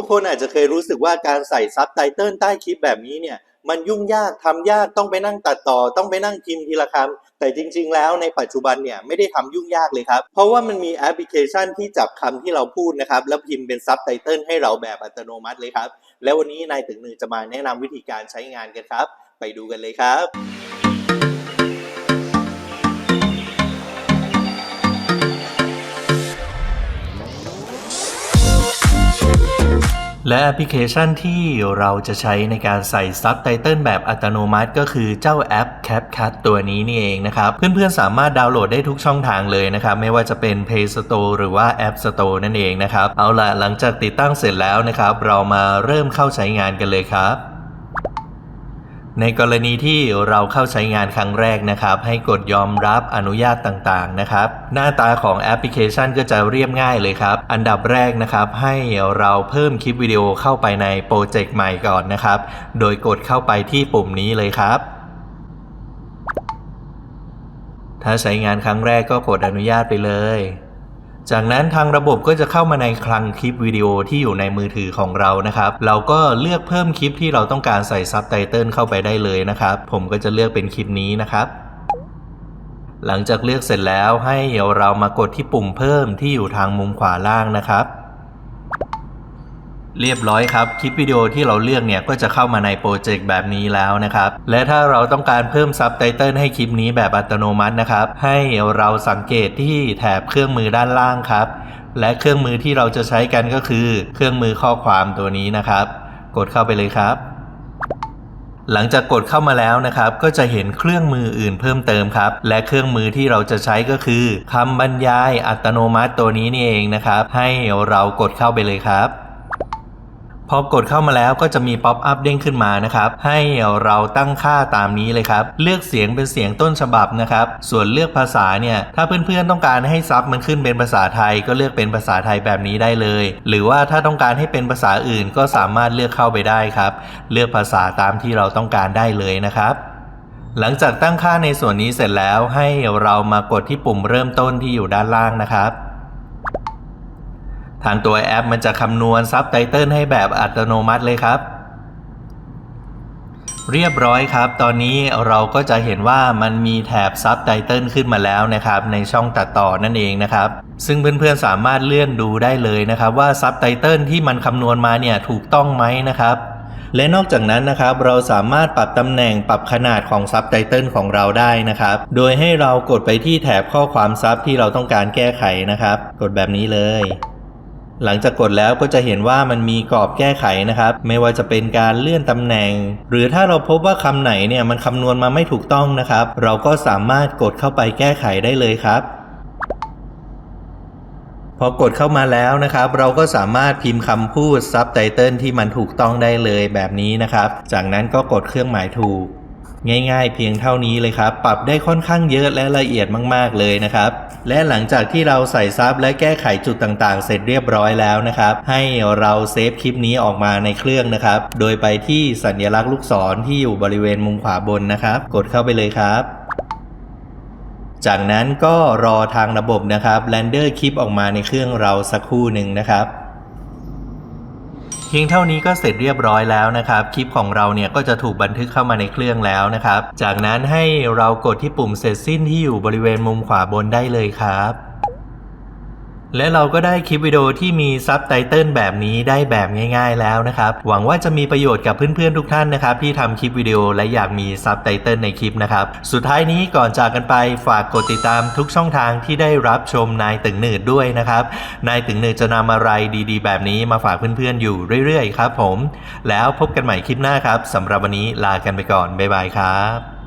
ทุกคนอาจจะเคยรู้สึกว่าการใส่ซับไตเติลใต้คลิปแบบนี้เนี่ยมันยุ่งยากทำยากต้องไปนั่งตัดต่อ ต้องไปนั่งพิมพ์ทีละคำแต่จริง ๆ แล้วในปัจจุบันเนี่ยไม่ได้ทำยุ่งยากเลยครับ เพราะว่ามันมีแอปพลิเคชันที่จับคำที่เราพูดนะครับ แล้วพิมพ์เป็นซับไตเติลให้เราแบบอัตโนมัติเลยครับ แล้ววันนี้นายตึงหนึ่งจะมาแนะนำวิธีการใช้งานกันครับ ไปดูกันเลยครับ และแอปพลิเคชันที่เราจะใช้ในการใส่ซับไตเติลแบบอัตโนมัติ ก็คือเจ้าแอป CapCut ตัวนี้นี่เองนะครับ เพื่อนๆสามารถดาวน์โหลดได้ทุกช่องทางเลยนะครับ ไม่ว่าจะเป็น Play Store หรือว่า App Store นั่นเองนะครับ เอาล่ะหลังจากติดตั้งเสร็จแล้วนะครับ เรามาเริ่มเข้าใช้งานกันเลยครับ ในกรณีที่เราเข้าใช้งานครั้งแรกนะครับ ให้กดยอมรับอนุญาตต่างๆนะครับ หน้าตาของแอปพลิเคชันก็จะเรียบง่ายเลยครับ อันดับแรกนะครับ ให้เราเพิ่มคลิปวิดีโอเข้าไปในโปรเจกต์ใหม่ก่อนนะครับ โดยกดเข้าไปที่ปุ่มนี้เลยครับถ้าใช้งานครั้งแรกก็กดอนุญาตไปเลย จากนั้นทางระบบก็จะเข้ามาในคลังคลิปวิดีโอที่อยู่ในมือถือของเรานะครับ เราก็เลือกเพิ่มคลิปที่เราต้องการใส่ซับไตเติลเข้าไปได้เลยนะครับ ผมก็จะเลือกเป็นคลิปนี้นะครับ หลังจากเลือกเสร็จแล้วให้เรามากดที่ปุ่มเพิ่มที่อยู่ทางมุมขวาล่างนะครับ เรียบร้อยครับ คลิปวิดีโอที่เราเลือกเนี่ยก็จะเข้ามาในโปรเจกต์แบบนี้แล้วนะครับ และถ้าเราต้องการเพิ่มซับไตเติลให้คลิปนี้แบบอัตโนมัตินะครับ ให้เราสังเกตที่แถบเครื่องมือด้านล่างครับ และเครื่องมือที่เราจะใช้กันก็คือ เครื่องมือข้อความตัวนี้นะครับ กดเข้าไปเลยครับ หลังจากกดเข้ามาแล้วนะครับ ก็จะเห็นเครื่องมืออื่นเพิ่มเติมครับ และเครื่องมือที่เราจะใช้ก็คือคำบรรยายอัตโนมัติตัวนี้นี่เองนะครับ ให้เรากดเข้าไปเลยครับ พอกดเข้ามาแล้วก็จะมีป๊อปอัพเด้งขึ้นมานะครับให้เราตั้งค่าตามนี้เลยครับ เลือกเสียงเป็นเสียงต้นฉบับนะครับ ส่วนเลือกภาษาเนี่ยถ้าเพื่อนๆต้องการให้ซับมันขึ้นเป็นภาษาไทย ก็เลือกเป็นภาษาไทยแบบนี้ได้เลย หรือว่าถ้าต้องการให้เป็นภาษาอื่นก็สามารถเลือกเข้าไปได้ครับ เลือกภาษาตามที่เราต้องการได้เลยนะครับหลังจากตั้งค่าในส่วนนี้เสร็จแล้วให้เรามากดที่ปุ่มเริ่มต้นที่อยู่ด้านล่างนะครับ ทางตัวแอปมันจะคำนวณซับไตเติลให้แบบอัตโนมัติเลยครับ เรียบร้อยครับ ตอนนี้เราก็จะเห็นว่ามันมีแถบซับไตเติลขึ้นมาแล้วนะครับ ในช่องตัดต่อนั่นเองนะครับ ซึ่งเพื่อนๆสามารถเลื่อนดูได้เลยนะครับ ว่าซับไตเติลที่มันคำนวณมาเนี่ยถูกต้องไหมนะครับและนอกจากนั้นนะครับเราสามารถปรับตำแหน่งปรับขนาดของซับไตเติลของเราได้นะครับ โดยให้เรากดไปที่แถบข้อความซับที่เราต้องการแก้ไขนะครับ กดแบบนี้เลย หลังจากกดแล้วก็จะเห็นว่ามันมีกรอบแก้ไขนะครับ ไม่ว่าจะเป็นการเลื่อนตำแหน่ง หรือถ้าเราพบว่าคำไหนเนี่ยมันคำนวณมาไม่ถูกต้องนะครับ เราก็สามารถกดเข้าไปแก้ไขได้เลยครับพอกดเข้ามาแล้วนะครับ เราก็สามารถพิมพ์คำพูดซับไตเติลที่มันถูกต้องได้เลยแบบนี้นะครับ จากนั้นก็กดเครื่องหมายถูก ง่ายๆ เพียงเท่านี้เลยครับ ปรับได้ค่อนข้างเยอะและละเอียดมากๆเลยนะครับ และหลังจากที่เราใส่ซับและแก้ไขจุดต่างๆ เสร็จเรียบร้อยแล้วนะครับ ให้เราเซฟคลิปนี้ออกมาในเครื่องนะครับ โดยไปที่สัญลักษณ์ลูกศรที่อยู่บริเวณมุมขวาบนนะครับ กดเข้าไปเลยครับจากนั้นก็รอทางระบบนะครับแรนเดอร์คลิปออกมาในเครื่องเราสักครู่หนึ่งนะครับ เพียงเท่านี้ก็เสร็จเรียบร้อยแล้วนะครับ คลิปของเราเนี่ยก็จะถูกบันทึกเข้ามาในเครื่องแล้วนะครับ จากนั้นให้เรากดที่ปุ่มเสร็จสิ้นที่อยู่บริเวณมุมขวาบนได้เลยครับ และเราก็ได้คลิปวิดีโอที่มีซับไตเติลแบบนี้ได้แบบง่าย ๆแล้วนะครับ หวังว่าจะมีประโยชน์กับเพื่อนๆทุกท่านนะครับ ที่ทำคลิปวิดีโอและอยากมีซับไตเติลในคลิปนะครับ สุดท้ายนี้ก่อนจากกันไปฝากกดติดตามทุกช่องทางที่ได้รับชมนายตึงหนืดด้วยนะครับ นายตึงหนืดจะนำอะไรดีๆ แบบนี้มาฝากเพื่อนๆอยู่เรื่อยๆครับผม แล้วพบกันใหม่คลิปหน้าครับสำหรับวันนี้ลากันไปก่อนบ๊ายบายครับ